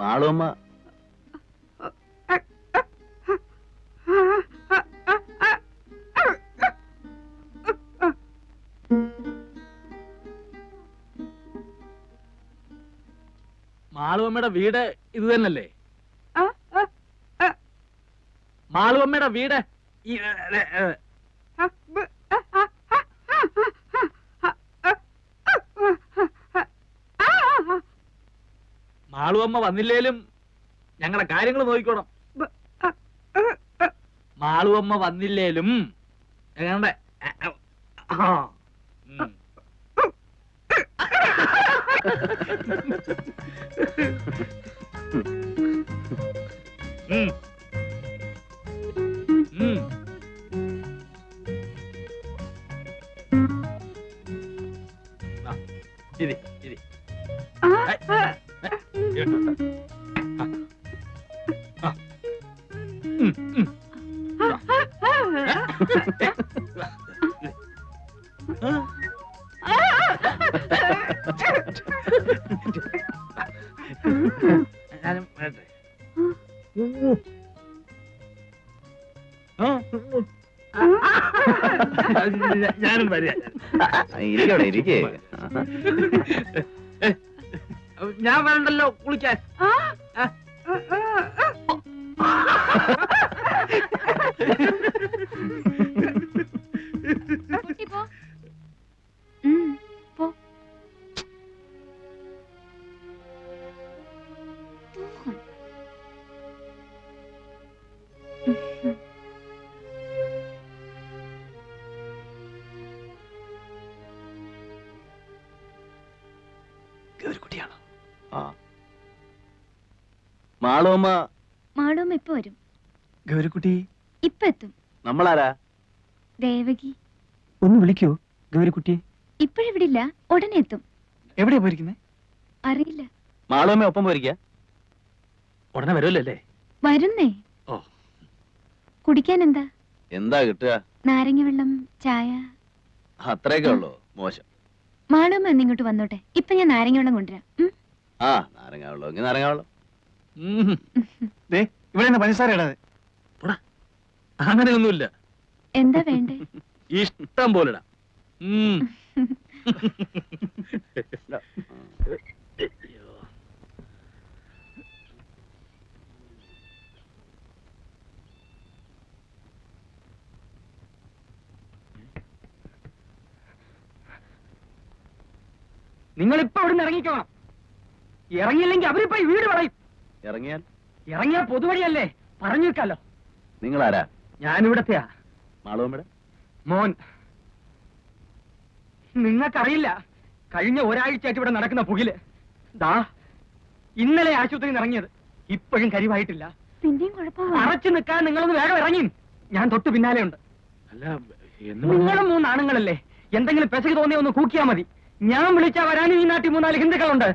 മാളുമ്മ. മാളുവമ്മയുടെ വീട് ഇത് തന്നല്ലേ മാളുവമ്മയുടെ വീട് മാളുവമ്മ വന്നില്ലേലും ഞങ്ങളെ കാര്യങ്ങൾ നോക്കിക്കോണം. മാളുവമ്മ വന്നില്ലേലും ഞങ്ങളുടെ ആ. ഞാനും വരട്ടെ. ഞാനും വരിക ഇരിക്കവിടെ ഇരിക്കേ? ഞാൻ വരണ്ടല്ലോ കുളിക്കാൻ. ഇപ്പൊ വരും? ഗൗരിക്കുട്ടി. ഇപ്പൊ എത്തും. നമ്മളാരാ? ദേവകി. ഒന്ന് വിളിക്കൂ ഗൗരിക്കുട്ടി. ഇപ്പോഴിവിടില്ല? ഉടനെ എത്തും. എവിടെയാ പോയിരിക്കുന്നേ? അറിയില്ല. മാളുമ്മ ഒപ്പം പോയിരിക്ക? ഉടനെ വരുമല്ലോ അല്ലേ വരുന്നേ. ഓ. കുടിക്കാൻ എന്താ എന്താ കിട്ടുക? നാരങ്ങ വെള്ളം ചായ. അത്രയൊക്കെ ഉള്ളൂ. മോശം. വന്നോട്ടെ. ഇപ്പൊ ഞാൻ നാരങ്ങ വെള്ളം കൊണ്ടുവരാം. ആ നാരങ്ങ വെള്ളം നാരങ്ങ ഇവിടെ പഞ്ചസാര ഇടാതെ. അങ്ങനെയൊന്നുമില്ല. എന്താ വേണ്ടേ? ഇഷ്ടം പോലെ ഇടാം. നിങ്ങൾ ഇപ്പൊ ഇവിടുന്ന് ഇറങ്ങിക്കോണം. ഇറങ്ങിയില്ലെങ്കിൽ അവരിപ്പോ ഈ വീട് പറയും ഇറങ്ങിയാൽ? ഇറങ്ങിയാ പൊതുവഴിയല്ലേ? പറഞ്ഞു വെക്കാലോ. ഞാൻ ഞാനിവിടത്തെയാ. മാളുമ്മയുടെ മോൻ. നിങ്ങൾക്കറിയില്ല കഴിഞ്ഞ ഒരാഴ്ചയായിട്ട് ഇവിടെ നടക്കുന്ന പുകിൽ. ദാ ഇന്നലെ ആശുപത്രിയിൽ നിന്ന് ഇറങ്ങിയത്. ഇപ്പോഴും കരിവായിട്ടില്ല. പിന്നെയും അറച്ചു നിൽക്കാൻ നിങ്ങളൊന്ന് വേഗം ഇറങ്ങി ഞാൻ തൊട്ട് പിന്നാലെ ഉണ്ട്. അല്ല എന്ന് നിങ്ങളും മൂന്നാണുങ്ങളല്ലേ? എന്തെങ്കിലും പെസക് തോന്നിയ ഒന്ന് കൂക്കിയാ മതി. ഞാൻ വിളിച്ചാ വരാനും ഈ നാട്ടിൽ മൂന്നാൽ ഹിന്ദുക്കളുണ്ട്.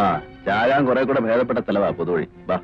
ആ ചാകാൻ കുറെ കൂടെ ഭേദപ്പെട്ട സ്ഥലവാ പൊതുവഴി. വാ.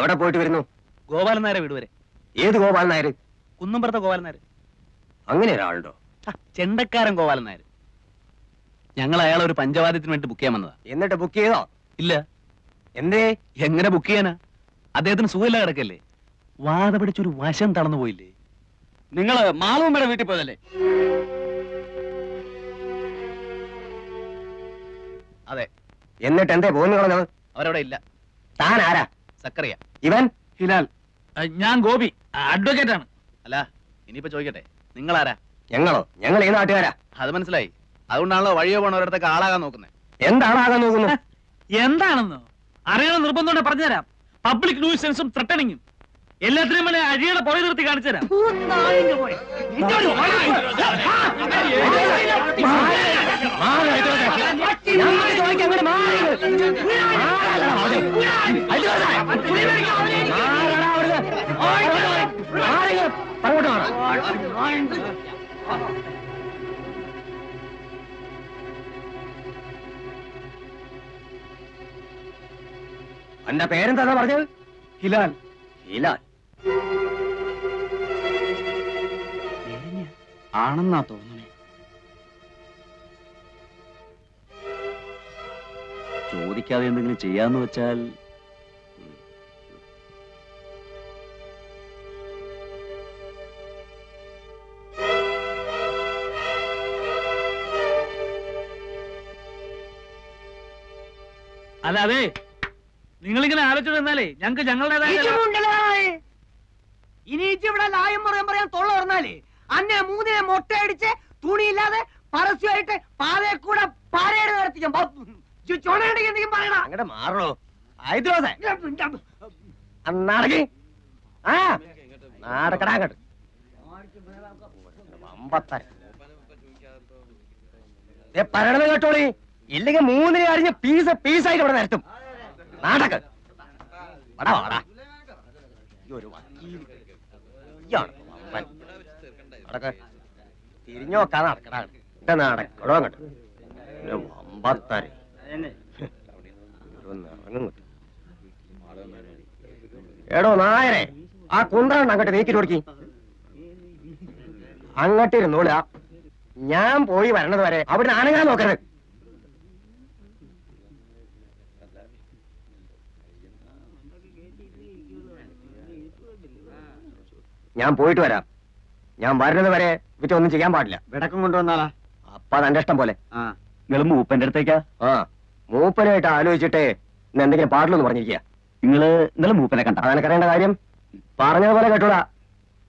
എവിടെ പോയിട്ട് വരുന്നു? ഗോപാലൻ നായരെ വീട് വരെ. ഏത് ഗോപാലൻ നായർ? കുന്നമ്പുറത്തെ ഗോപാലൻ നായർ. അങ്ങനെ ഒരാളുണ്ടോ? ചെണ്ടക്കാരൻ ഗോപാലൻ നായർ. ഞങ്ങൾ അയാളെ ഒരു പഞ്ചവാദ്യത്തിന് വേണ്ടി ബുക്ക് ചെയ്യാൻ വന്നതാ. എന്നിട്ട് ബുക്ക് ചെയ്തോ? ഇല്ല. എന്തേ? എങ്ങനെ ബുക്ക് ചെയ്യാനാ? അദ്ദേഹത്തിന് സുഖമില്ല കിടക്കല്ലേ? വാത പിടിച്ചൊരു വശം തളർന്നു പോയില്ലേ? നിങ്ങൾ മാളുമ്മയുടെ വീട്ടിൽ പോയതല്ലേ? അതെ. എന്നിട്ട് എന്തേ? പോകുന്നു അവരവിടെ ഇല്ല. താൻ ആരാ? സക്കറിയ. ഇവൻ ഹിലാൽ. ഞാൻ ഗോപി. അഡ്വക്കേറ്റ് ആണ്. അല്ല ഇനിയിപ്പോ ചോദിക്കട്ടെ. നിങ്ങൾ ആരാ ഞങ്ങളോ? ഞങ്ങൾ ഏത് നാട്ടുകാരാ. അത് മനസ്സിലായി. അതുകൊണ്ടാണല്ലോ വഴിയോ പോണവരടുത്തൊക്കെ ആളാകാൻ നോക്കുന്നത് എന്താണാകാൻ നോക്കുന്നത്? എന്താണെന്നോ? അറിയണം നിർബന്ധം പറഞ്ഞുതരാം. പബ്ലിക് ന്യൂസൻസും ത്രട്ടണിങ്ങും എല്ലാത്തിനും മേലെ അഴിയുടെ പുറകെ നിർത്തി കാണിച്ചു തരാം ഞങ്ങൾ ചോദിക്കാൻ അങ്ങോട്ട് ഹിലാൽ മാറടാ ആണെന്നാ തോന്നണേ. ചോദിക്കാതെ എന്തെങ്കിലും ചെയ്യാന്ന് വെച്ചാൽ അല്ലാതെ നിങ്ങളിങ്ങനെ ആലോചിച്ചു എന്നാലേ ഞങ്ങൾക്ക് ഞങ്ങളുടേതായ ഇനി ഇവിടെ ലായം പറയാൻ പറയാൻ തൊള്ള പറഞ്ഞാലേ അന്നെ മൂന്നിനെ മൊട്ടയടിച്ച് തുണിയില്ലാതെ പരസ്യമായിട്ട് പാതയെ കൂടെ പാരയുടെ നടത്തിക്കും എന്തെങ്കിലും പറയണ? അങ്ങടെ മാറോ. ആയിദ്രോസേ നടക്കി ആ നടക്കടാ അങ്ങോട്ട് വമ്പത്തര ദേ പറയണത് കേട്ടോളി. ഇല്ലെങ്കിൽ മൂന്നിനെ അരിഞ്ഞ് പീസ് പീസായിട്ട് ഇവിടെ നിരത്തും. നാടക്ക് വടാ ഒരു വക്കീൽ. നടക്ക് തിരിഞ്ഞു നോക്കാൻ നടക്കടാ. എടോ നായരെ ആ കുണ്ടാണ് അങ്ങോട്ട് നീക്കി കൊടുക്കി. അങ്ങോട്ട് ഞാൻ പോയി വരണത് വരെ അവിടെ ആനങ്ങാൻ നോക്കരുത്. ഞാൻ പോയിട്ട് വരാം. ഞാൻ വരുന്നത് വരെ വിറ്റ് ഒന്നും ചെയ്യാൻ പാടില്ല. വിടക്കം കൊണ്ടുവന്നാലാ അപ്പ തന്റെ ഇഷ്ടം പോലെ. നിങ്ങൾ മൂപ്പന്റെ അടുത്തേക്കാ? ആ. മൂപ്പനായിട്ട് ആലോചിച്ചിട്ട് ഇന്ന് എന്തെങ്കിലും പാടില്ലെന്ന് പറഞ്ഞിരിക്കുക നിങ്ങൾ ഇന്നലെ മൂപ്പനെ കണ്ട. അതെനിക്കറിയേണ്ട കാര്യം പറഞ്ഞതുപോലെ കേട്ടോടാ.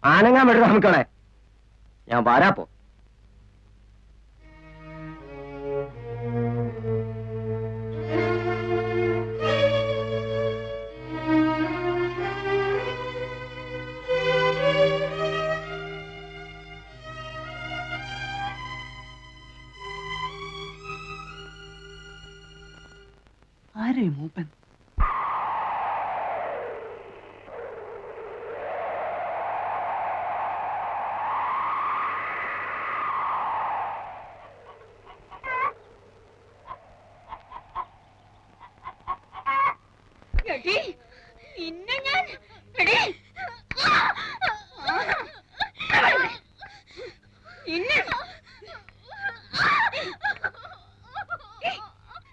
ആനങ്ങാൻ വിടുക നമുക്കണേ ഞാൻ വരാപ്പോ ആരേ മൂപ്പൻ നിന്നെ ഞാൻ എടി. നിന്നെ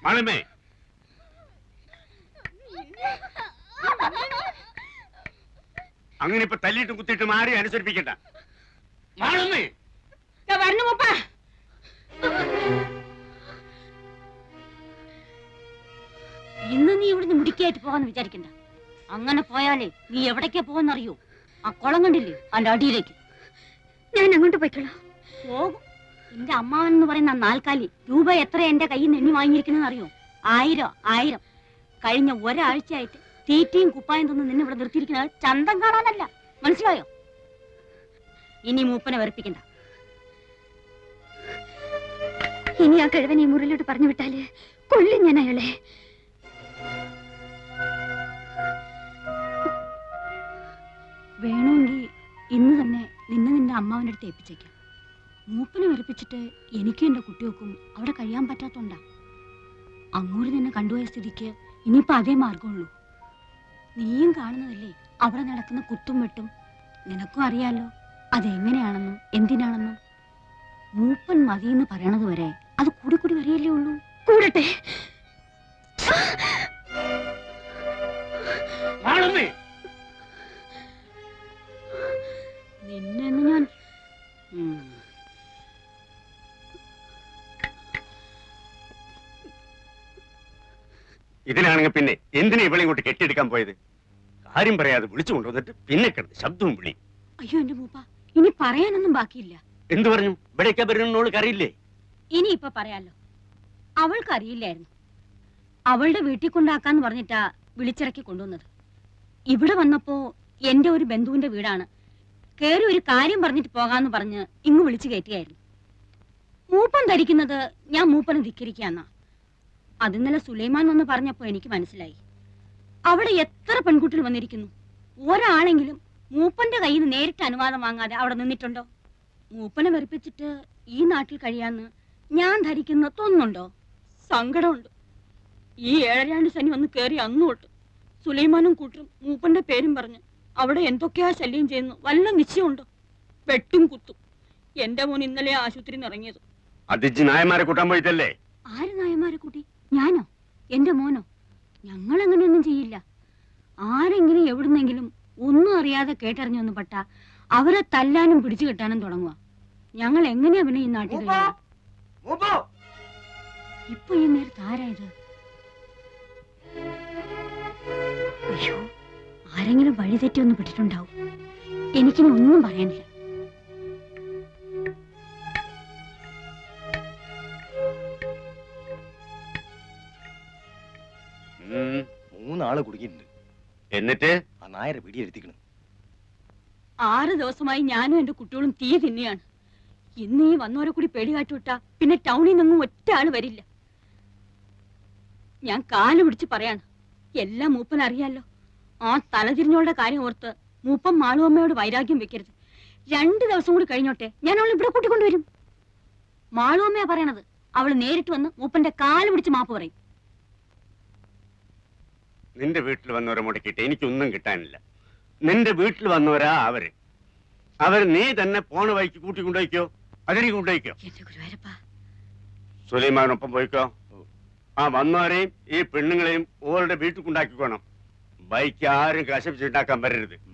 മാളിമേ അങ്ങനെ ഇപ്പൊ തല്ലിയിട്ടും കുത്തിയിട്ടും ആരെയും അനുസരിപ്പിക്കണ്ട. ദാ വരണു മൂപ്പ. ഇന്ന് നീ ഇവിടുന്ന് മുടിക്കായിട്ട് പോകാന്ന് വിചാരിക്കണ്ട. അങ്ങനെ പോയാലേ നീ എവിടേക്കാ പോവെന്നറിയോ? ആ കുളം കണ്ടില്ലേ? അതിന്റെ അടിയിലേക്ക്. ഞാൻ അങ്ങോട്ട് പോയിക്കോളാം. പോകും. എന്റെ അമ്മാവൻ എന്ന് പറയുന്ന ആ നാൽക്കാലി രൂപ എത്ര എന്റെ കയ്യിൽ നിന്ന് എണ്ണി വാങ്ങിയിരിക്കണെന്ന് അറിയോ? ആയിരം ആയിരം. കഴിഞ്ഞ ഒരാഴ്ചയായിട്ട് തീറ്റയും കുപ്പായം തന്നു നിന്നെ ഇവിടെ നിർത്തിയിരിക്കുന്നത് ചന്തം കാണാനല്ല. മനസ്സിലായോ? ഇനി മൂപ്പനെ വെറുപ്പിക്കണ്ട. ഇനി ആ കഴിവൻ ഈ മുറിയിലോട്ട് പറഞ്ഞു വിട്ടാൽ കൊള്ളി ഞാൻ അയാളെ. വേണമെങ്കിൽ ഇന്ന് തന്നെ നിന്നെ നിന്റെ അമ്മാവന്റെ അടുത്ത് ഏൽപ്പിച്ചേക്കാം. മൂപ്പനെ വെറുപ്പിച്ചിട്ട് എനിക്കും എന്റെ കുട്ടികൾക്കും അവിടെ കഴിയാൻ പറ്റാത്തോണ്ടാ. അങ്ങോട്ട് നിന്നെ കണ്ടുപോയ സ്ഥിതിക്ക് ഇനിയിപ്പോ അതേ മാർഗമുള്ളൂ നീയും കാണുന്നതല്ലേ? അവിടെ നടക്കുന്ന കുത്തും വെട്ടും. നിനക്കും അറിയാലോ അതെങ്ങനെയാണെന്നും എന്തിനാണെന്നും. മൂപ്പൻ മതിയെന്ന് പറയണത് വരെ അത് കൂടി കൂടി വരികയല്ലേ ഉള്ളൂ. കൂടട്ടെ. നിന്നെ ഇതിനാണെങ്കിൽ പിന്നെ എന്തിനാ ഇവളെ ഇങ്ങോട്ട് കെട്ടിയെടുക്കാൻ പോയത്? കാര്യം പറയാതെ വിളിച്ചു കൊണ്ടുവന്നിട്ട് പിന്നെ കിടന്ന് ശബ്ദവും വിളി. അയ്യോ എന്റെ മൂപ്പ ഇനി പറയാനൊന്നും ബാക്കിയില്ല. എന്തു പറഞ്ഞു? ഇവിടേക്കാ വരുന്നോൾക്ക് അറിയില്ലേ? ഇനി ഇപ്പൊ പറയാലോ. അവൾക്ക് അറിയില്ലായിരുന്നു. അവളുടെ വീട്ടിൽ കൊണ്ടാക്കാന്ന് പറഞ്ഞിട്ടാ വിളിച്ചിറക്കി കൊണ്ടുവന്നത്. ഇവിടെ വന്നപ്പോ എന്റെ ഒരു ബന്ധുവിന്റെ വീടാണ്. കേറി ഒരു കാര്യം പറഞ്ഞിട്ട് പോകാന്ന് പറഞ്ഞ് ഇങ്ങ് വിളിച്ചു കയറ്റിയായിരുന്നു. മൂപ്പൻ ധരിക്കുന്നത് ഞാൻ മൂപ്പനെ ധിക്കരിക്കാന്നാ അത് ഇന്നലെ സുലൈമാൻ വന്ന് പറഞ്ഞപ്പോ എനിക്ക് മനസ്സിലായി. അവിടെ എത്ര പെൺകുട്ടികൾ വന്നിരിക്കുന്നു? ഒരാളെങ്കിലും മൂപ്പന്റെ കയ്യിൽ നിന്ന് നേരിട്ട് അനുവാദം വാങ്ങാതെ അവിടെ നിന്നിട്ടുണ്ടോ? മൂപ്പനെ വെറുപ്പിച്ചിട്ട് ഈ നാട്ടിൽ കഴിയാന്ന് ഞാൻ ധരിക്കുന്ന തോന്നുന്നുണ്ടോ? സങ്കടമുണ്ട്. ഈ ഏഴരാണ്ട് ശനി വന്ന് കയറി അന്നു തൊട്ട് സുലൈമാനും കൂട്ടരും മൂപ്പന്റെ പേരും പറഞ്ഞ് അവിടെ എന്തൊക്കെയാ ശല്യം ചെയ്യുന്നു? വല്ല നിശ്ചയമുണ്ടോ? വെട്ടും കുത്തും. എന്റെ മോൻ ഇന്നലെ ആശുപത്രിയിൽ നിന്ന് ഇറങ്ങിയത്. അതിജ് നായന്മാരെ കൂട്ടാൻ പോയിട്ടല്ലേ? ആര് നായന്മാരെ കൂട്ടി? ഞാനോ? എന്റെ മോനോ? ഞങ്ങൾ അങ്ങനെയൊന്നും ചെയ്യില്ല. ആരെങ്കിലും എവിടുന്നെങ്കിലും ഒന്നും അറിയാതെ കേട്ടറിഞ്ഞൊന്നും പെട്ട അവരെ തല്ലാനും പിടിച്ചു കെട്ടാനും തുടങ്ങുക ഞങ്ങൾ എങ്ങനെയാ പിന്നെ ഈ നാട്ടിൽ ഇപ്പൊ ഈ നേരത്ത് ആരായത് അയ്യോ ആരെങ്കിലും വഴിതെറ്റി ഒന്ന് പെട്ടിട്ടുണ്ടാവും. എനിക്കിനി ഒന്നും പറയാനില്ല. മൂന്നാൾ കുടുങ്ങിയിട്ടുണ്ട്. എന്നിട്ട്? ആ നായരെ പിടിയെടുത്തിക്കണ് ആറ് ദിവസമായി ഞാനും എന്റെ കുട്ടികളും തീ തിന്നെയാണ്. ഇന്ന് ഈ വന്നവരെ കൂടി പേടി കാട്ടിവിട്ടാ പിന്നെ ടൗണിൽ നിന്നും ഒറ്റ ആൾ വരില്ല. ഞാൻ കാൽ പിടിച്ച് പറയാണ് എല്ലാം മൂപ്പൻ അറിയാലോ. ആ തലതിരിഞ്ഞോളുടെ കാര്യം ഓർത്ത് മൂപ്പൻ മാളുവമ്മയോട് വൈരാഗ്യം വെക്കരുത്. രണ്ട് ദിവസം കൂടി കഴിഞ്ഞോട്ടെ ഞാൻ അവളെ ഇവിടെ കൂട്ടിക്കൊണ്ടുവരും. മാളുവമ്മയാ പറയണത്. അവൾ നേരിട്ട് വന്ന് മൂപ്പന്റെ കാൽ പിടിച്ച് മാപ്പ് പറയും. നിന്റെ വീട്ടിൽ വന്നവരെ മുടക്കിയിട്ട് എനിക്കൊന്നും കിട്ടാനില്ല. നിന്റെ വീട്ടിൽ വന്നവരാ അവർ. അവർ നീ തന്നെ പോണ വഴിക്ക് കൂട്ടി കൊണ്ടുപോയിക്കോ? അതിരി കൊണ്ടുപോയിക്കോ? സുലൈമാനൊപ്പം പോയിക്കോ? ആ വന്നവരെയും ഈ പെണ്ണുങ്ങളെയും ഓരുടെ വീട്ടിൽ കൊണ്ടാക്കിക്കോണം. ബൈക്ക് ആരും കശപ്പിച്ചുണ്ടാക്കാൻ വരരുത്.